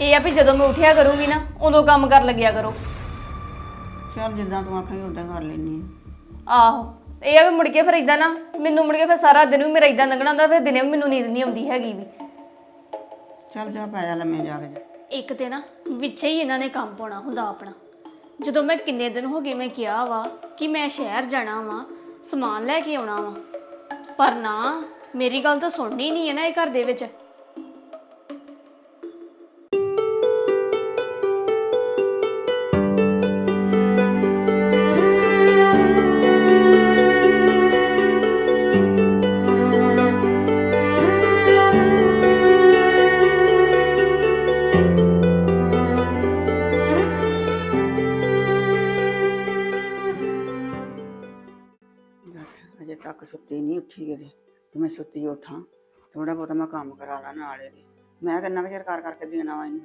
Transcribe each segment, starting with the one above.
ਇਹ ਆ ਵੀ ਜਦੋਂ ਮੈਂ ਉੱਠਿਆ ਕਰੂੰਗੀ ਨਾ ਉਦੋਂ ਕੰਮ ਕਰ ਲੱਗਿਆ ਕਰੋ। ਚੱਲ ਜਿੱਦਾਂ ਤੂੰ ਆਖਾਂਗੀ ਉਦਾਂ ਕਰ ਲੈਣੀ ਆਹੋ ਇਹ ਆ ਵੀ ਮੁੜ ਕੇ ਫਿਰ ਇਦਾਂ ਨਾ ਮੈਨੂੰ ਮੁੜ ਕੇ ਫਿਰ ਸਾਰਾ ਦਿਨ ਵੀ ਮੇਰਾ ਇਦਾਂ ਲੰਘਣਾ ਹੁੰਦਾ ਫਿਰ ਦਿਨੇ ਵੀ ਮੈਨੂੰ ਨੀਂਦ ਨਹੀਂ ਆਉਂਦੀ ਹੈਗੀ ਵੀ। ਚੱਲ ਜਾ ਪੈ ਜਾ ਲੰਮੇ ਜਾ ਕੇ ਜਾ। ਇੱਕ ਤੇ ਨਾ ਵਿੱਚੇ ਹੀ ਇਹਨਾਂ ਨੇ ਕੰਮ ਪਾਉਣਾ ਹੁੰਦਾ ਆਪਣਾ। ਜਦੋਂ ਮੈਂ ਕਿੰਨੇ ਦਿਨ ਹੋ ਗਏ ਮੈਂ ਕਿਹਾ ਵਾ ਕਿ ਮੈਂ ਸ਼ਹਿਰ ਜਾਣਾ ਵਾ ਸਮਾਨ ਲੈ ਕੇ ਆਉਣਾ ਵਾ। ਪਰ ਨਾ ਮੇਰੀ ਗੱਲ ਤਾਂ ਸੁਣਨੀ ਨਹੀਂ ਹੈ ਨਾ ਇਹ ਘਰ ਦੇ ਵਿੱਚ। ਥੋੜਾ ਮੈਂ ਕੰਮ ਕਰਾ ਲਾਂ ਨਾਲ ਦੀ ਮੈਂ ਕਿੰਨਾ ਕੁ ਚਿਰ ਕਰ ਕਰਕੇ ਦੇਣਾ ਵਾ ਇਹਨੂੰ?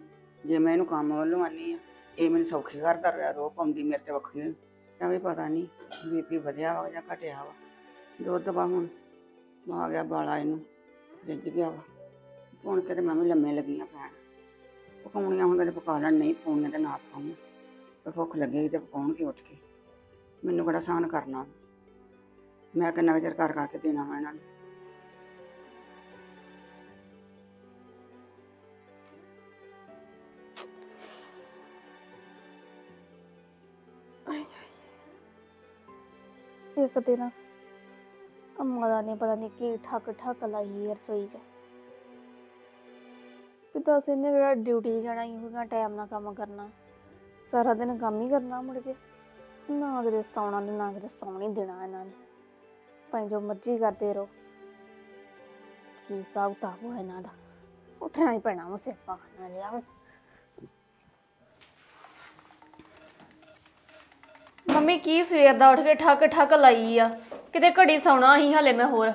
ਜੇ ਮੈਂ ਇਹਨੂੰ ਕੰਮ ਵੱਲੋਂ ਆਨੀ ਆ, ਇਹ ਮੈਨੂੰ ਸੌਖੀ ਕਰਦਾ ਰਿਹਾ ਰੋ ਪਾਉਂਦੀ ਮੇਰੇ ਤੇ ਵੱਖਰੀ। ਤਾਂ ਵੀ ਪਤਾ ਨਹੀਂ ਬੀਪੀ ਵਧਿਆ ਵਾ ਜਾਂ ਘਟਿਆ ਵਾ। ਦੁੱਧ ਵਾ ਹੁਣ, ਆ ਗਿਆ ਬਾਲਾ ਇਹਨੂੰ ਰਿੱਝ ਗਿਆ ਵਾ। ਹੁਣ ਕਿਤੇ ਮੈਂ ਵੀ ਲੰਮੇ ਲੱਗੀਆਂ ਪੈਣ ਪਕਾਉਣੀਆਂ ਹੁੰਦੇ ਤੇ ਪਕਾ ਲੈਣ, ਨਹੀਂ ਪਕਾਉਣੀਆਂ ਤੇ ਨਾ ਪਕਾਉਣ। ਤੇ ਭੁੱਖ ਲੱਗੇਗੀ ਤੇ ਪਕਾਉਣਗੇ ਉੱਠ ਕੇ। ਮੈਨੂੰ ਬੜਾ ਆਸਾਨ ਕਰਨਾ। ਮੈਂ ਕਿੰਨਾ ਕੁ ਚਿਰ ਕਰ ਕਰਕੇ ਦੇਣਾ ਵਾ ਇਹਨਾਂ ਨੂੰ? ਇੱਕ ਦਿਨ। ਅੰਮਾ ਨੇ, ਪਤਾ ਨਹੀਂ ਕੀ ਠੱਕ ਠੱਕ ਲਾਈ ਹੈ ਰਸੋਈ 'ਚ। ਕਿਤਾ ਇਹਨੇ ਕਿਹੜਾ ਡਿਊਟੀ ਜਾਣਾ ਹੀ ਹੋਗਾ ਟਾਈਮ ਨਾਲ ਕੰਮ ਕਰਨਾ। ਸਾਰਾ ਦਿਨ ਕੰਮ ਹੀ ਕਰਨਾ ਮੁੜ ਕੇ। ਨਾ ਕਿਤੇ ਸੌਣਾ ਤੇ ਨਾ ਕਿਤੇ ਸੌਣ ਹੀ ਦੇਣਾ ਇਹਨਾਂ ਨੇ। ਭਾਵੇਂ ਜੋ ਮਰਜ਼ੀ ਕਰਦੇ ਰਹੋ। ਕੀ ਹਿਸਾਬ ਕਿਤਾਬ ਹੋਇਆ ਇਹਨਾਂ ਦਾ। ਉੱਠਣਾ ਹੀ ਪੈਣਾ ਵਾ ਸਿਰਪਾ ਖਾਣਾ ਜਿਹਾ ਹੁਣ ਮੰਮੀ ਕੀ ਸਵੇਰ ਦਾ ਉੱਠ ਕੇ ਠੱਕ ਠੱਕ ਲਾਈ ਆ? ਕਿਤੇ ਘੜੀ ਸੌਣਾ ਹੀ ਹਲੇ ਮੈਂ ਹੋਰ।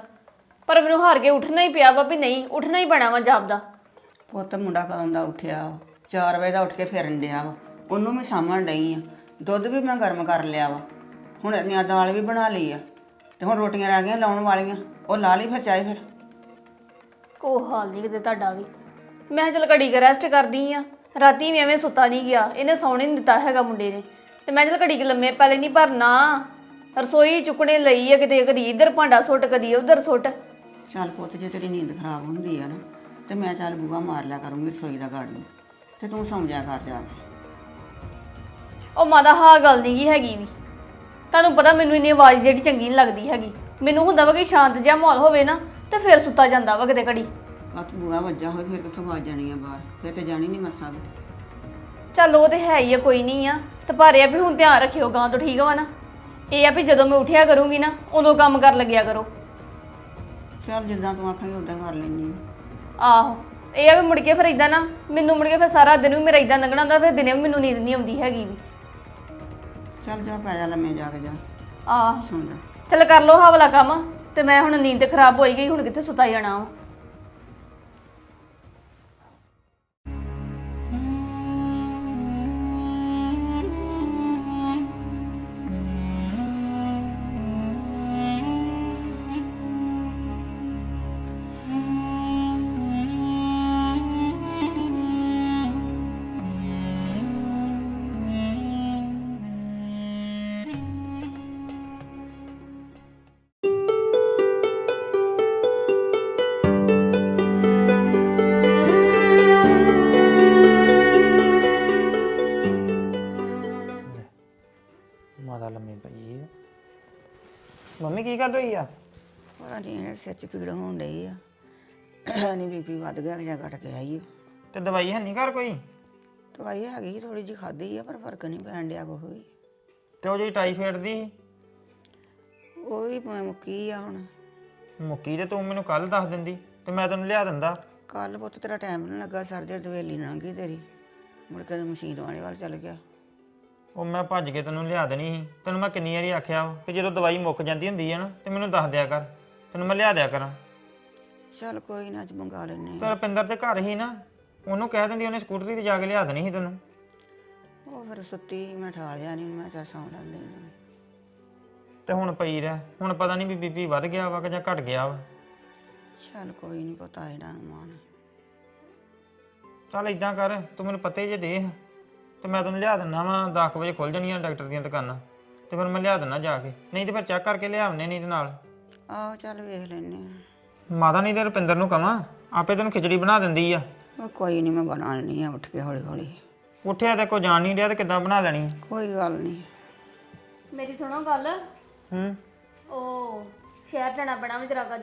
ਪਰ ਮੈਨੂੰ ਹਾਰ ਕੇ ਉੱਠਣਾ ਹੀ ਪਿਆ ਵਾ ਵੀ ਨਹੀਂ ਉੱਠਣਾ ਹੀ ਪੈਣਾ ਵਾ ਜਾਪਦਾ ਪੁੱਤ ਮੁੰਡਾ ਕਦੋਂ ਦਾ ਉੱਠਿਆ 4 ਵਜੇ ਦਾ ਉੱਠ ਕੇ ਫਿਰਨ ਡਿਆ ਵਾ। ਉਹਨੂੰ ਵੀ ਸਾਂਭਣ ਡਈ ਆ। ਦੁੱਧ ਵੀ ਮੈਂ ਗਰਮ ਕਰ ਲਿਆ ਵਾ। ਹੁਣ ਇੰਨੀਆਂ ਦਾਲ ਵੀ ਬਣਾ ਲਈ ਆ। ਤੇ ਹੁਣ ਰੋਟੀਆਂ ਰਹਿ ਗਈਆਂ ਲਾਉਣ ਵਾਲੀਆਂ। ਉਹ ਲਾ ਲਈ ਫਿਰ ਚਾਹੇ ਫਿਰ। ਕੋ ਹਾਲ ਨਹੀਂ ਕਿਤੇ ਤੁਹਾਡਾ ਵੀ। ਮੈਂ ਚੱਲ ਘੜੀ ਕੇ ਰੈਸਟ ਕਰਦੀ ਆ। ਰਾਤੀ ਵੀ ਐਵੇਂ ਸੁੱਤਾ ਨਹੀਂ ਗਿਆ। ਇਹਨੇ ਸੌਣ ਹੀ ਨਹੀਂ ਦਿੱਤਾ ਹੈਗਾ ਮੁੰਡੇ ਨੇ। ਤੇ ਮੈਂ ਚੱਲ ਘੜੀ ਕੇ ਲੰਮੇ ਪਹਿਲੇ ਨਹੀਂ ਭਰਨਾ ਰਸੋਈ ਚੁੱਕਣੇ ਲਈ ਆ ਕਿਤੇ ਕਦੀ ਇੱਧਰ ਭਾਂਡਾ ਸੁੱਟ ਕਦੀ ਉੱਧਰ ਸੁੱਟ। ਚੱਲ ਪੁੱਤ ਜੇ ਤੇਰੀ ਨੀਂਦ ਖਰਾਬ ਹੁੰਦੀ ਆ ਨਾ ਤੇ ਮੈਂ ਚੱਲ ਬੂਹਾ ਮਾਰ ਲਿਆ ਕਰੂੰਗੀ ਰਸੋਈ ਦਾ ਗਾੜੀ। ਤੇ ਤੂੰ ਸੌਂ ਜਾ ਕਰ ਜਾ ਕੇ। ਉਹ ਮਾਦਾ ਹਾਂ ਗੱਲ ਨਹੀਂ ਗੀ ਹੈਗੀ ਵੀ। ਤੁਹਾਨੂੰ ਪਤਾ ਮੈਨੂੰ ਇੰਨੀ ਆਵਾਜ਼ ਜਿਹੜੀ ਚੰਗੀ ਨਹੀਂ ਲੱਗਦੀ ਹੈਗੀ। ਮੈਨੂੰ ਹੁੰਦਾ ਵਾ ਕਿ ਸ਼ਾਂਤ ਜਿਹਾ ਮਾਹੌਲ ਹੋਵੇ ਨਾ ਤੇ ਫਿਰ ਸੁੱਤਾ ਜਾਂਦਾ ਵਾ ਕਿਤੇ ਘੜੀ। ਆ ਤੂੰ ਬੂਹਾ ਵੱਜਾ ਹੋਏ ਫਿਰ ਕਿੱਥੋਂ ਆਵਾਜ਼ ਜਾਣੀ ਆ ਬਾਹਰ? ਫਿਰ ਤੇ ਜਾਣੀ ਨਹੀਂ ਮਰਸਾ ਵੀ ਚੱਲ ਉਹ ਤੇ ਹੈ ਹੀ ਆ ਕੋਈ ਨਹੀਂ ਆ। ਤੇ ਪਰ ਇਹ ਆ ਵੀ ਹੁਣ ਧਿਆਨ ਰੱਖਿਓ ਗਾਂ ਤੋਂ ਠੀਕ ਵਾ ਨਾ। ਇਹ ਆ ਵੀ ਜਦੋਂ ਮੈਂ ਉੱਠਿਆ ਕਰੂੰਗੀ ਨਾ ਉਦੋਂ ਕੰਮ ਕਰ ਲੱਗਿਆ ਕਰੋ। ਚੱਲ ਜਿੱਦਾਂ ਤੂੰ ਆਖਾਂਗੀ ਉਦਾਂ ਕਰ ਲੈਣੀ ਆਹੋ ਇਹ ਆ ਵੀ ਮੁੜ ਕੇ ਫਿਰ ਇਦਾਂ ਨਾ ਮੈਨੂੰ ਮੁੜ ਕੇ ਫਿਰ ਸਾਰਾ ਦਿਨ ਵੀ ਮੇਰਾ ਇਦਾਂ ਲੰਘਣਾ ਹੁੰਦਾ ਫਿਰ ਦਿਨੇ ਵੀ ਮੈਨੂੰ ਨੀਂਦ ਨਹੀਂ ਆਉਂਦੀ ਹੈਗੀ ਵੀ। ਚੱਲ ਜਾ ਪੈ ਜਾ ਲੰਮੇ ਜਾ ਕੇ ਜਾ। ਆਹ ਸੌਂ ਜਾ। ਚੱਲ ਕਰ ਲੋ ਹਵਲਾ ਕੰਮ ਤੇ ਮੈਂ ਹੁਣ ਨੀਂਦ ਖਰਾਬ ਹੋਈ ਗਈ ਹੁਣ ਕਿੱਥੇ ਸੁਤਾ ਜਾਣਾ ਵਾ। ਰਹੀ ਆ? ਪਤਾ ਨਹੀਂ ਇਹਨੇ ਸਿਰ 'ਚ ਪੀੜ ਹੋਣ ਡਈ ਆ। ਨਹੀਂ ਬੀਪੀ ਵੱਧ ਗਿਆ ਜਾਂ ਘਟ ਗਿਆ ਓ। ਤੇ ਦਵਾਈ ਹੈ ਨਹੀਂ ਘਰ ਕੋਈ? ਦਵਾਈ ਹੈਗੀ ਥੋੜੀ ਜਿਹੀ ਖਾਧੀ ਆ ਪਰ ਫ਼ਰਕ ਨਹੀਂ ਪੈਣ ਡਿਆ ਕੁਛ ਵੀ। ਤੇ ਉਹ ਜਿਹੜੀ ਟਾਈਫਾਇਡ ਦੀ ਉਹ ਵੀ ਭਾਵੇਂ ਮੁੱਕੀ ਆ ਹੁਣ। ਮੁੱਕੀ ਤੇ ਤੂੰ ਮੈਨੂੰ ਕੱਲ ਦੱਸ ਦਿੰਦੀ ਤੇ ਮੈਂ ਤੈਨੂੰ ਲਿਆ ਦਿੰਦਾ। ਕੱਲ ਪੁੱਤ ਤੇਰਾ ਟਾਈਮ ਨਹੀਂ ਲੱਗਾ ਸਰਜਰ ਦਵੇਲੀ ਲੰਘ ਗਈ ਤੇਰੀ। ਮੁੜ ਕੇ ਮਸ਼ੀਨ ਵਾਲੇ ਵੱਲ ਚੱਲ ਗਿਆ। ਉਹ ਮੈਂ ਭੱਜ ਕੇ ਤੈਨੂੰ ਲਿਆ ਦੇਣੀ ਸੀ। ਤੈਨੂੰ ਮੈਂ ਕਿੰਨੀ ਵਾਰੀ ਆਖਿਆ ਵਾ ਕਿ ਜਦੋਂ ਦਵਾਈ ਮੁੱਕ ਜਾਂਦੀ ਹੁੰਦੀ ਹੈ ਨਾ ਤੇ ਮੈਨੂੰ ਦੱਸ ਦਿਆ ਕਰ। ਤੈਨੂੰ ਮੈਂ ਲਿਆ ਦਿਆ ਕਰਾਂ। ਚੱਲ ਕੋਈ ਨਾ ਅੱਜ ਮੰਗਾ ਲੈਨੇ ਤੇ ਰਪਿੰਦਰ ਤੇ ਘਰ ਹੀ ਨਾ ਉਹਨੂੰ ਕਹਿ ਦਿੰਦੀ ਉਹਨੇ ਸਕੂਟਰੀ ਤੇ ਜਾ ਕੇ ਲਿਆ ਦੇਣੀ ਸੀ ਤੈਨੂੰ। ਉਹ ਫਿਰ ਸੁੱਤੀ ਮੈਂ ਠਾ ਲਿਆ ਨਹੀਂ ਮੈਂ ਚੱਲ ਸੌਂ ਲੈਂਦੇ ਇਹਨੂੰ। ਤੇ ਹੁਣ ਪਈ ਰਹਿ ਹੁਣ ਪਤਾ ਨਹੀਂ ਵੀ ਬੀਬੀ ਵੱਧ ਗਿਆ ਵਾ ਕਿ ਜਾਂ ਘਟ ਗਿਆ ਵਾ। ਚੱਲ ਕੋਈ ਨਹੀਂ ਪਤਾ ਇਹਦਾ ਮਾਨ ਚੱਲ ਇਦਾਂ ਕਰ ਤੂੰ ਮੈਨੂੰ ਪਤੇ ਜੇ ਦੇ। ਤੇ ਮੈਂ ਤੈਨੂੰ ਲਿਆ ਦਿੰਦਾ ਵਾ 10 ਵਜੇ ਖੁੱਲ ਜਾਣੀਆਂ ਡਾਕਟਰ ਦੀਆਂ ਦੁਕਾਨਾਂ। ਤੇ ਫਿਰ ਮੈਂ ਲਿਆ ਦਿੰਦਾ ਜਾ ਕੇ। ਨਹੀਂ ਤੇ ਫਿਰ ਚੈੱਕ ਕਰਕੇ ਲਿਆਵਨੇ ਨਹੀਂ ਤੇ ਨਾਲ। ਆਹੋ ਚੱਲ ਵੇਖ ਲੈਨੇ ਆ। ਮਾਤਾ ਨਹੀਂ ਤੇ ਰੁਪਿੰਦਰ ਨੂੰ ਕਵਾਂ ਆਪੇ ਤੈਨੂੰ ਖਿਚੜੀ ਬਣਾ ਦਿੰਦੀ ਆ। ਉਹ ਕੋਈ ਨਹੀਂ ਮੈਂ ਬਣਾ ਲੈਣੀ ਆ ਉੱਠ ਕੇ ਹੌਲੀ ਹੌਲੀ ਉੱਠਿਆ ਤੇ ਕੋ ਜਾਣ ਨਹੀਂ ਰਿਹਾ ਤੇ ਕਿੱਦਾਂ ਬਣਾ ਲੈਣੀ ਕੋਈ ਗੱਲ ਨਹੀਂ। ਮੇਰੀ ਸੁਣੋ ਗੱਲ। ਹੂੰ। ਉਹ ਸ਼ਹਿਰ ਜਾਣਾ ਪੈਣਾ ਵਿੱਚ ਅੱਜ।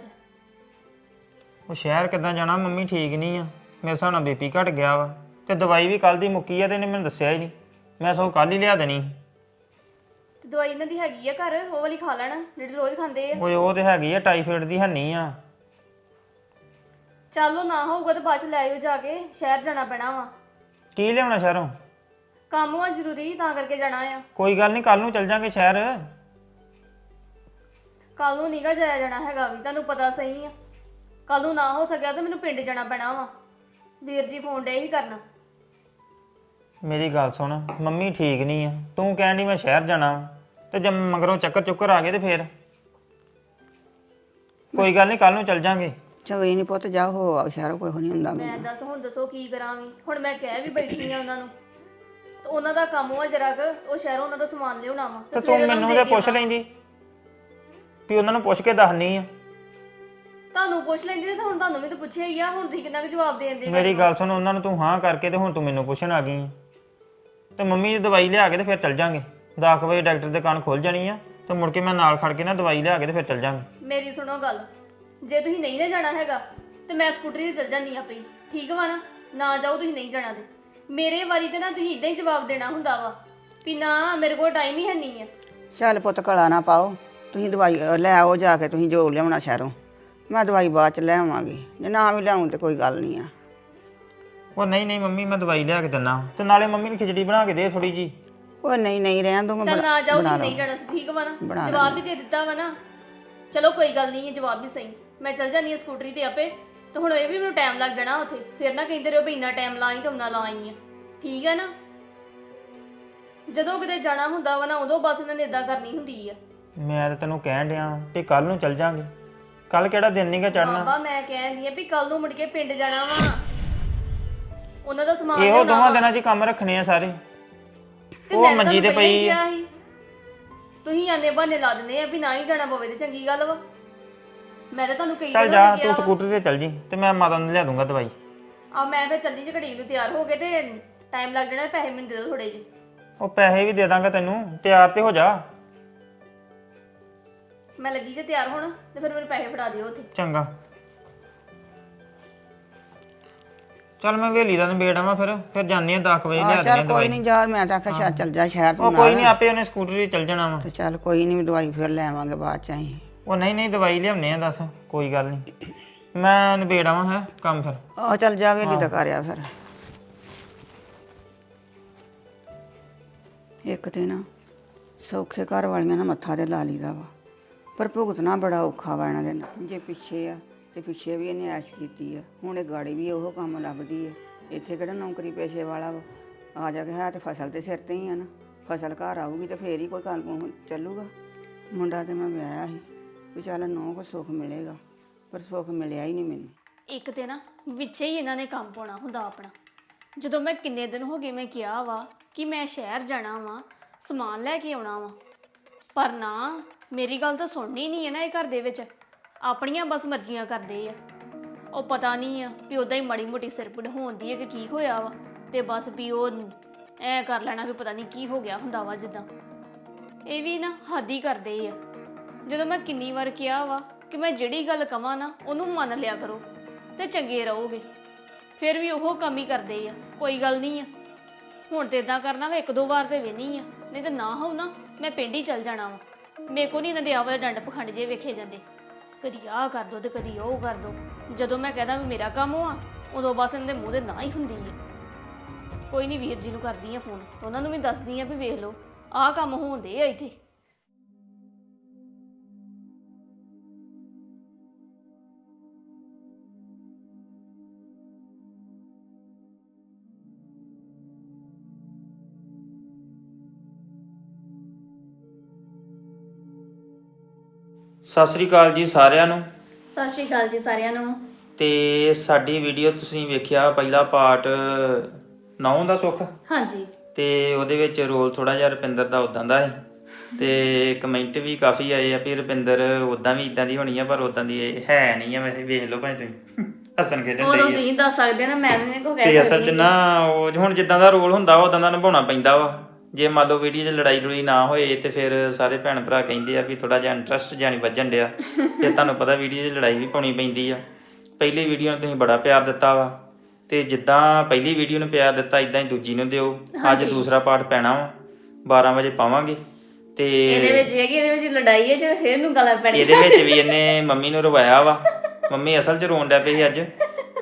ਉਹ ਸ਼ਹਿਰ ਕਿੱਦਾਂ ਜਾਣਾ ਮੰਮੀ ਠੀਕ ਨਹੀਂ ਆ। ਮੇਰੇ ਹਿਸਾਬ ਨਾਲ ਬੀਪੀ ਘਟ ਗਿਆ ਵਾ। ਤੇ ਦਵਾਈ ਵੀ ਕੱਲ ਦੀ ਮੁੱਕੀ ਆ ਤੇ ਇਹਨੇ ਮੈਨੂੰ ਦੱਸਿਆ ਹੀ ਨਹੀਂ। ਮੈਂ ਸਗੋਂ ਕੱਲ ਹੀ ਲਿਆ ਦੇਣੀ ਸੀ। ਤੇ ਦਵਾਈ ਇਹਨਾਂ ਦੀ ਹੈਗੀ ਆ ਘਰ ਉਹ ਵਾਲੀ ਖਾ ਲੈਣਾ ਜਿਹੜੀ ਰੋਜ਼ ਖਾਂਦੇ ਆ। ਓਏ ਉਹ ਤੇ ਹੈਗੀ ਆ ਟਾਈਫਾਇਡ ਦੀ ਹੰਨੀ ਆ। ਚੱਲੋ ਨਾ ਹੋਊਗਾ ਤਾਂ ਬਾਅਦ ਚ ਲੈ ਆਇਓ ਜਾ ਕੇ ਸ਼ਹਿਰ ਜਾਣਾ ਪੈਣਾ ਵਾ। ਕੀ ਲਿਆਉਣਾ ਸ਼ਹਿਰੋਂ? ਕੰਮ ਆ ਜ਼ਰੂਰੀ ਤਾਂ ਕਰਕੇ ਜਾਣਾ ਆ। ਕੋਈ ਗੱਲ ਨਹੀਂ ਕੱਲ ਨੂੰ ਚੱਲ ਜਾਾਂਗੇ ਸ਼ਹਿਰ। ਕੱਲ ਨੂੰ ਨੀਗਾ ਜਾਇਆ ਜਾਣਾ ਹੈਗਾ ਵੀ ਤੁਹਾਨੂੰ ਪਤਾ ਸਹੀ ਆ। ਕੱਲ ਨੂੰ ਨਾ ਹੋ ਸਕਿਆ ਤਾਂ ਮੈਨੂੰ ਪਿੰਡ ਜਾਣਾ ਪੈਣਾ ਵਾ। ਵੀਰ ਜੀ ਫੋਨ ਡੇ ਹੀ ਕਰਨਾ। ਮੇਰੀ ਗੱਲ ਸੁਣ ਮੰਮੀ ਠੀਕ ਨਹੀਂ ਆ। ਤੂੰ ਕਹਿਣ ਦੀ ਮੈਂ ਸ਼ਹਿਰ ਜਾਣਾ ਵਾ। ਤੇ ਜੇ ਮਗਰੋਂ ਚੱਕਰ ਚੁੱਕਰ ਆ ਗਏ ਤੇ ਫੇਰ? ਕੋਈ ਗੱਲ ਨਹੀਂ ਕੱਲ ਨੂੰ ਚੱਲ ਜਾਾਂਗੇ। ਚਲੋ ਇਹ ਨਹੀਂ ਪੁੱਤ ਜਾ ਹੋ ਆ ਸ਼ਹਿਰੋਂ ਕੋਈ ਨਹੀਂ ਹੁੰਦਾ ਮੈਂ ਦੱਸ ਹੁਣ ਦੱਸੋ ਕੀ ਕਰਾਂ ਵੀ? ਹੁਣ ਮੈਂ ਕਹਿ ਵੀ ਬੈਠੀ ਆ ਉਹਨਾਂ ਨੂੰ। ਤੇ ਉਹਨਾਂ ਦਾ ਕੰਮ ਵਾ ਜਰਾ ਕੁ ਉਹ ਸ਼ਹਿਰੋਂ ਉਹਨਾਂ ਦਾ ਸਮਾਨ ਲਿਆਉਣਾ ਵਾ। ਤੇ ਤੂੰ ਸਵੇਰੇ ਉਹਨਾਂ ਨੂੰ ਮੈਨੂੰ ਤੇ ਦੇ ਕੇ ਪੁੱਛ ਲੈਂਦੀ? ਵੀ ਉਹਨਾਂ ਨੂੰ ਪੁੱਛ ਕੇ ਦੱਸਣੀ ਆ। ਤੁਹਾਨੂੰ ਪੁੱਛ ਲੈਂਦੀ ਤੇ ਹੁਣ ਤੁਹਾਨੂੰ ਵੀ ਤਾਂ ਪੁੱਛਿਆ ਹੀ ਆ ਹੁਣ ਤੁਸੀਂ ਕਿੰਨਾ ਕੁ ਜਵਾਬ ਦੇਣ ਦੇ ਮੇਰੀ ਗੱਲ ਸੁਣ ਉਹਨਾਂ ਨੂੰ ਤੂੰ ਹਾਂ ਕਰਕੇ ਤੇ ਹੁਣ ਤੂੰ ਮੈਨੂੰ ਪੁੱਛਣ ਆ ਗਈ ਆਂ। ਤੇ ਮੰਮੀ ਦੀ ਦਵਾਈ ਲਿਆ ਕੇ ਤੇ ਫਿਰ ਚੱਲ ਜਾਾਂਗੇ। 10 ਵਜੇ ਡਾਕਟਰ ਦੀ ਦੁਕਾਨ ਖੁੱਲ ਜਾਣੀ ਆ ਤੇ ਮੁੜ ਕੇ ਮੈਂ ਨਾਲ ਖੜ ਕੇ ਨਾ ਦਵਾਈ ਲਿਆ ਕੇ ਤੇ ਫਿਰ ਚੱਲ ਜਾਾਂਗੇ। ਮੇਰੀ ਸੁਣੋ ਗੱਲ ਜੇ ਤੁਸੀਂ ਨਹੀਂ ਨਾ ਜਾਣਾ ਹੈਗਾ ਤੇ ਮੈਂ ਸਕੂਟਰੀ ਤੇ ਚੱਲ ਜਾਂਦੀ ਆਪੇ ਹੀ ਠੀਕ ਵਾ ਨਾ? ਨਾ ਜਾਓ ਤੁਸੀਂ ਨਹੀਂ ਜਾਣਾ ਤੇ। ਮੇਰੇ ਵਾਰੀ ਤੇ ਨਾ ਤੁਸੀਂ ਇਦਾਂ ਹੀ ਜਵਾਬ ਦੇਣਾ ਹੁੰਦਾ ਵਾ ਵੀ ਨਾ ਮੇਰੇ ਕੋਲ ਟਾਈਮ ਹੀ ਹੈ ਨਹੀਂ ਆ ਚੱਲ ਪੁੱਤ ਕਲਾ ਨਾ ਪਾਓ ਤੁਸੀਂ ਦਵਾਈ ਲੈ ਆਓ ਜਾ ਕੇ ਤੁਸੀਂ ਜੋ ਲਿਆਉਣਾ ਸ਼ਹਿਰੋਂ। ਮੈਂ ਦਵਾਈ ਬਾਅਦ ਚ ਲੈ ਆਵਾਂਗੀ ਜੇ ਨਾ ਵੀ ਲਿਆਉਂ ਤੇ ਕੋਈ ਗੱਲ ਨਹੀਂ ਆ। ਉਹ ਨਹੀਂ ਨਹੀਂ ਮੰਮੀ ਮੈਂ ਦਵਾਈ ਲਿਆ ਕੇ ਦਿੰਨਾ। ਤੇ ਨਾਲੇ ਮੰਮੀ ਨੂੰ ਖਿਚੜੀ ਬਣਾ ਕੇ ਦੇ ਥੋੜੀ ਜੀ ਉਹ ਨਹੀਂ ਨਹੀਂ ਰਹਿਣ ਦੋ ਮੈਂ ਚੱਲ ਬਣਾ- ਨਾ ਜਾਓ ਬਣਾ ਤੁਸੀਂ ਨਹੀਂ ਲਵਾਂ। ਜਾਣਾ ਸੀ ਠੀਕ ਵਾ ਨਾ? ਜਵਾਬ ਵੀ ਦੇ ਦਿੱਤਾ ਵਾ ਨਾ। ਚਲੋ ਕੋਈ ਗੱਲ ਨਹੀਂ ਹੈ ਜਵਾਬ ਵੀ ਸਹੀ। ਮੈਂ ਚੱਲ ਜਾਂਦੀ ਹਾਂ ਸਕੂਟਰੀ ਤੇ ਆਪੇ। ਤੇ ਹੁਣ ਇਹ ਵੀ ਮੈਨੂੰ ਟਾਈਮ ਲੱਗ ਜਾਣਾ ਉੱਥੇ। ਫਿਰ ਨਾ ਕਹਿੰਦੇ ਰਹੋ ਵੀ ਇੰਨਾ ਟਾਈਮ ਲਾਈ ਤੇ ਉਹਨਾਂ ਲਾਈ ਆ। ਠੀਕ ਹੈ ਨਾ? ਜਦੋਂ ਕਿਤੇ ਜਾਣਾ ਹੁੰਦਾ ਵਾ ਨਾ ਉਦੋਂ ਬਸ ਇਹਨਾਂ ਨੇ ਇਦਾਂ ਕਰਨੀ ਹੁੰਦੀ ਆ। ਮੈਂ ਤਾਂ ਤੈਨੂੰ ਕਹਿਣ ਡਿਆ ਵੀ ਕੱਲ ਨੂੰ ਚੱਲ ਜਾਾਂਗੇ। ਕੱਲ ਕਿਹੜਾ ਦਿਨ ਨਹੀਂਗਾ ਚੜਨਾ ਬਾਬਾ ਮੈਂ ਕਹਿੰਦੀ ਆ ਵੀ ਕੱਲ ਨੂੰ ਮੁੜ ਕੇ ਪਿੰਡ ਜਾਣਾ ਵਾ। ਉਹਨਾਂ ਦਾ ਸਮਾਨ ਇਹੋ ਲਿਆਉਣਾ ਦੋਵਾਂ ਵਾ। ਦਿਨਾਂ 'ਚ ਹੀ ਕੰਮ ਰੱਖਣੇ ਆ ਸਾਰੇ। ਤੇ ਉਹ ਮੈਂ ਮੰਜੀ ਤੇ ਤੁਹਾਨੂੰ ਪਹਿਲਾਂ ਹੀ ਪਈ ਆ। ਕਿਹਾ ਸੀ। ਤੁਸੀਂ ਆਨੇ ਬਹਾਨੇ ਲਾ ਦਿੰਦੇ ਆ ਵੀ ਨਾ ਹੀ ਜਾਣਾ ਪਵੇ ਤੇ ਚੰਗੀ ਗੱਲ ਵਾ। ਮੈਂ ਤਾਂ ਤੁਹਾਨੂੰ ਕਈ ਚੱਲ ਜਾ ਤੂੰ ਕਿਹਾ ਸਕੂਟਰ ਤੇ ਚੱਲ ਜੀ ਤੇ ਮੈਂ ਮਾਤਾ ਨੂੰ ਲਿਆ ਦੂੰਗਾ ਦਵਾਈ। ਆ ਮੈਂ ਫਿਰ ਚੱਲੀ ਜੀ ਘੜੀ ਨੂੰ ਤਿਆਰ ਹੋ ਕੇ ਤੇ ਟਾਈਮ ਲੱਗ ਜਾਣਾ ਪੈਸੇ ਮੈਨੂੰ ਦੇ ਦਿਓ ਥੋੜੇ ਜਿਹੇ। ਉਹ ਪੈਸੇ ਵੀ ਦੇ ਦਾਂਗਾ ਤੈਨੂੰ ਤਿਆਰ ਤੇ ਹੋ ਜਾ। ਮੈਂ ਲੱਗੀ ਜੇ ਤਿਆਰ ਹੋਣ ਤੇ ਫਿਰ ਮੈਨੂੰ ਪੈਸੇ ਫੜਾ ਦਿਓ ਉੱਥੇ। ਚੰਗਾ। ਚੱਲ ਮੈਂ ਵੇਲੀ ਦਾ ਨਿਬੇੜ ਆਵਾਂ ਫਿਰ ਫਿਰ ਜਾਂਦੇ ਆ 10 ਵਜੇ ਲਿਆ ਚੱਲ ਦਿੰਦੇ ਕੋਈ ਨਹੀਂ ਜਾ ਮੈਂ ਤਾਂ ਆਖਿਆ ਸ਼ਾਇਦ ਚੱਲ ਜਾ ਸ਼ਹਿਰ ਤੋਂ ਉਹ ਕੋਈ ਨਹੀਂ ਆਪੇ ਉਹਨੇ ਸਕੂਟਰ ਤੇ ਚੱਲ ਜਾਣਾ ਵਾ। ਤੇ ਚੱਲ ਕੋਈ ਨਹੀਂ ਦਵਾਈ ਫਿਰ ਲੈ ਆਵਾਂਗੇ ਬਾਅਦ ਚ ਅਸੀਂ। ਉਹ ਨਹੀਂ ਨਹੀਂ ਦਵਾਈ ਲਿਆਉਣੇ ਆ ਦੱਸ ਕੋਈ ਗੱਲ ਨਹੀਂ ਮੈਂ ਨਿਬੇੜ ਆਵਾਂ ਹੈ ਕੰਮ ਫਿਰ। ਆ ਚੱਲ ਜਾ ਵੇਲੀ ਦਾ ਕਰਿਆ ਫਿਰ। ਇੱਕ ਤੇ ਨਾ ਸੌਖੇ ਘਰ ਵਾਲੀਆਂ ਨਾਲ ਮੱਥਾ ਤੇ ਲਾ ਲਈਦਾ ਵਾ। ਪਰ ਭੁਗਤਣਾ ਬੜਾ ਔਖਾ ਵਾ ਇਹਨਾਂ ਦੇ ਨਾਲ ਜੇ ਪਿੱਛੇ ਆ। ਤੇ ਪਿੱਛੇ ਵੀ ਇਹਨੇ ਐਸ਼ ਕੀਤੀ ਆ। ਹੁਣ ਇਹ ਗਾੜੀ ਵੀ ਉਹ ਕੰਮ ਲੱਭਦੀ ਹੈ ਇੱਥੇ ਕਿਹੜਾ ਨੌਕਰੀ ਪੇਸ਼ੇ ਵਾਲਾ ਵਾ? ਆ ਜਾ ਕੇ ਹੈ ਤੇ ਫਸਲ ਦੇ ਸਿਰ ਤੇ ਹੀ ਆ ਨਾ। ਫਸਲ ਘਰ ਆਊਗੀ ਤੇ ਫੇਰ ਹੀ ਕੋਈ ਕੰਮ ਚੱਲੂਗਾ। ਮੁੰਡਾ ਤੇ ਮੈਂ ਵਿਆਹਿਆ ਸੀ। ਵੀ ਚੱਲ ਨੌ ਕੋ ਸੁੱਖ ਮਿਲੇਗਾ। ਪਰ ਸੁੱਖ ਮਿਲਿਆ ਹੀ ਨਹੀਂ ਮੈਨੂੰ। ਇੱਕ ਤੇ ਨਾ ਵਿੱਚੇ ਹੀ ਇਹਨਾਂ ਨੇ ਕੰਮ ਪਾਉਣਾ ਹੁੰਦਾ ਆਪਣਾ। ਜਦੋਂ ਮੈਂ ਕਿੰਨੇ ਦਿਨ ਹੋ ਗਏ ਮੈਂ ਕਿਹਾ ਵਾ ਕਿ ਮੈਂ ਸ਼ਹਿਰ ਜਾਣਾ ਵਾ, ਸਮਾਨ ਲੈ ਕੇ ਆਉਣਾ ਵਾ। ਪਰ ਨਾ, ਮੇਰੀ ਗੱਲ ਤਾਂ ਸੁਣਨੀ ਨਹੀਂ ਹੈ ਨਾ ਇਹ ਘਰ ਦੇ ਵਿੱਚ। ਆਪਣੀਆਂ ਬਸ ਮਰਜ਼ੀਆਂ ਕਰਦੇ ਆ। ਉਹ ਪਤਾ ਨਹੀਂ ਆ ਵੀ ਉਦਾਂ ਹੀ ਮਾੜੀ ਮੋਟੀ ਸਿਰ ਪੀੜ ਹੋਉਂਦੀ ਹੈ ਕਿ ਕੀ ਹੋਇਆ ਵਾ, ਤੇ ਬਸ ਵੀ ਉਹ ਐ ਕਰ ਲੈਣਾ ਵੀ ਪਤਾ ਨਹੀਂ ਕੀ ਹੋ ਗਿਆ ਹੁੰਦਾ ਵਾ ਜਿੱਦਾਂ। ਇਹ ਵੀ ਨਾ ਹੱਦ ਹੀ ਕਰਦੇ ਆ। ਜਦੋਂ ਮੈਂ ਕਿੰਨੀ ਵਾਰ ਕਿਹਾ ਵਾ ਕਿ ਮੈਂ ਜਿਹੜੀ ਗੱਲ ਕਵਾਂ ਨਾ, ਉਹਨੂੰ ਮੰਨ ਲਿਆ ਕਰੋ ਤੇ ਚੰਗੇ ਰਹੋਗੇ। ਫਿਰ ਵੀ ਉਹ ਕੰਮ ਹੀ ਕਰਦੇ ਆ, ਕੋਈ ਗੱਲ ਨਹੀਂ ਆ। ਹੁਣ ਤੇ ਇਦਾਂ ਕਰਨਾ ਵਾ ਇੱਕ ਦੋ ਵਾਰ ਤੇ ਵੇਨੀ ਆ, ਨਹੀਂ ਤੇ ਨਾ ਹੋਊ ਨਾ ਮੈਂ ਪਿੰਡ ਹੀ ਚੱਲ ਜਾਣਾ ਵਾ। ਮੇਰੇ ਕੋ ਨਹੀਂ ਇਹਨਾਂ ਦੇ ਆਹ ਵਾਲੇ ਡੰਡ ਪਖੰਡ ਜੇ ਵੇਖੇ ਜਾਂਦੇ। ਕਦੀ ਆਹ ਕਰ ਦੋ ਤੇ ਕਦੀ ਉਹ ਕਰ ਦੋ। ਜਦੋਂ ਮੈਂ ਕਹਦਾ ਵੀ ਮੇਰਾ ਕੰਮ ਆ, ਉਦੋਂ ਬਸ ਇਹਨਾਂ ਦੇ ਮੂੰਹ ਦੇ ਨਾ ਹੀ ਹੁੰਦੀ ਹੈ ਕੋਈ ਨਹੀਂ ਵੀਰ ਜੀ ਨੂੰ ਕਰਦੀ ਆ ਫੋਨ। ਉਹਨਾਂ ਨੂੰ ਵੀ ਦੱਸਦੀ ਆ ਵੀ ਵੇਖ ਲਓ, ਆਹ ਕੰਮ ਹੋਣਦੇ ਆ ਇੱਥੇ। ਸਤਿ ਸ੍ਰੀ ਅਕਾਲ ਜੀ ਸਾਰਿਆਂ ਨੂੰ। ਸਤਿ ਸ਼੍ਰੀ ਅਕਾਲ ਜੀ ਸਾਰਿਆਂ ਨੂੰ। ਤੇ ਸਾਡੀ ਵੀਡੀਓ ਤੁਸੀਂ ਵੇਖਿਆ ਪਹਿਲਾ ਪਾਰਟ 9 ਦਾ ਸੁੱਖ? ਹਾਂਜੀ। ਤੇ ਉਹਦੇ ਵਿੱਚ ਰੋਲ ਥੋੜਾ ਜਿਹਾ ਰੁਪਿੰਦਰ ਦਾ ਉਦਾਂ ਦਾ ਹੈ ਤੇ ਕਮੈਂਟ ਵੀ ਕਾਫੀ ਆਏ ਆ ਵੀ ਰੁਪਿੰਦਰ ਉਦਾਂ ਵੀ ਇਦਾਂ ਦੀ ਹੋਣੀ ਆ ਪਰ ਉਦਾਂ ਦੀ ਇਹ ਹੈ ਨਹੀਂ ਆ। ਵੈਸੇ ਵੇਖ ਲਓ ਭਾਵੇਂ ਤੁਸੀਂ। ਹੱਸਣ ਖੇਡਣ ਉਦੋਂ ਡਈ ਆ। ਤੁਸੀਂ ਦੱਸ ਸਕਦੇ ਨਾ ਮੈਂ ਨਹੀਂ ਕੋ ਕਹਿ ਤੇ ਅਸਲ ਸਕਦੀ। 'ਚ ਨਾ ਉਹ ਹੁਣ ਜਿੱਦਾਂ ਦਾ ਰੋਲ ਹੁੰਦਾ ਵਾ ਉਦਾਂ ਦਾ ਨਿਭਾਉਣਾ ਪੈਂਦਾ ਵਾ। ਜੇ ਮੰਨ ਲਓ ਵੀਡੀਓ 'ਚ ਲੜਾਈ ਲੜੂਈ ਨਾ ਹੋਏ ਤੇ ਫਿਰ ਸਾਰੇ ਭੈਣ ਭਰਾ ਕਹਿੰਦੇ ਆ ਵੀ ਥੋੜਾ ਜਿਹਾ ਇੰਟਰਸਟ ਜਾਨੀ ਵੱਜਣ ਡਿਆ। ਤੇ ਤੁਹਾਨੂੰ ਪਤਾ ਵੀਡੀਓ 'ਚ ਲੜਾਈ ਵੀ ਪਾਉਣੀ ਪੈਂਦੀ ਆ। ਪਹਿਲੀ ਵੀਡੀਓ ਨੂੰ ਤੁਸੀਂ ਬੜਾ ਪਿਆਰ ਦਿੱਤਾ ਵਾ ਤੇ ਜਿੱਦਾਂ ਪਹਿਲੀ ਵੀਡੀਓ ਨੂੰ ਪਿਆਰ ਦਿੱਤਾ ਇਦਾਂ ਹੀ ਦੂਜੀ ਨੂੰ ਦਿਓ। ਅੱਜ ਦੂਸਰਾ ਪਾਰਟ ਪੈਣਾ ਵਾ 12 ਵਜੇ ਪਾਵਾਂਗੇ ਤੇ ਇਹਦੇ ਵਿੱਚ ਇਹ ਕਿ ਇਹਦੇ ਵਿੱਚ ਲੜਾਈ ਹੈ ਜੇ ਫੇਰ ਨੂੰ ਗਾਲਾਂ ਪੈਣੀਆਂ ਇਹਦੇ ਵਿੱਚ ਵੀ ਇਹਨੇ ਮੰਮੀ ਨੂੰ ਰਵਾਇਆ ਵਾ। ਮੰਮੀ ਅਸਲ 'ਚ ਰੋਣ ਡਿਆ ਪਈ ਸੀ ਅੱਜ।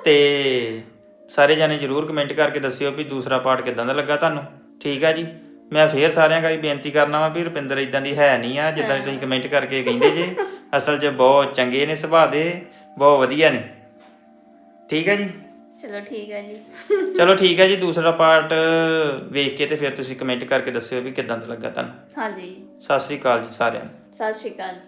ਤੇ ਸਾਰੇ ਜਾਣੇ ਜਰੂਰ ਕਮੈਂਟ ਕਰਕੇ ਦੱਸਿਓ ਵੀ ਦੂਸਰਾ ਪਾਰਟ ਕਿਦਾਂ ਦਾ ਲੱਗਾ ਤੁਹਾਨੂੰ। ਠੀਕ ਆ ਜੀ। ਮੈਂ ਫੇਰ ਸਾਰਿਆਂ ਕਰੀ ਬੇਨਤੀ ਕਰਨਾ ਵਾ ਵੀ ਰੁਪਿੰਦਰ ਇਦਾਂ ਦੀ ਹੈ ਨਹੀਂ ਆ ਜਿੱਦਾਂ ਦੀ ਤੁਸੀਂ ਕਮੈਂਟ ਕਰਕੇ ਕਹਿੰਦੇ ਜੇ। ਅਸਲ 'ਚ ਬਹੁਤ ਚੰਗੇ ਨੇ ਸੁਭਾਅ ਦੇ ਬਹੁਤ ਵਧੀਆ ਨੇ। ਠੀਕ ਆ ਜੀ? ਚਲੋ ਠੀਕ ਹੈ ਜੀ। ਚਲੋ ਠੀਕ ਹੈ ਜੀ ਦੂਸਰਾ ਪਾਰਟ ਵੇਖ ਕੇ ਤੇ ਫਿਰ ਤੁਸੀਂ ਕਮੈਂਟ ਕਰਕੇ ਦੱਸਿਓ ਵੀ ਕਿਦਾਂ ਦਾ ਲੱਗਾ ਤੁਹਾਨੂੰ। ਹਾਂਜੀ। ਸਤਿ ਸ੍ਰੀ ਅਕਾਲ ਜੀ ਸਾਰਿਆਂ ਨੂੰ। ਸਤਿ ਸ਼੍ਰੀ ਅਕਾਲ ਜੀ।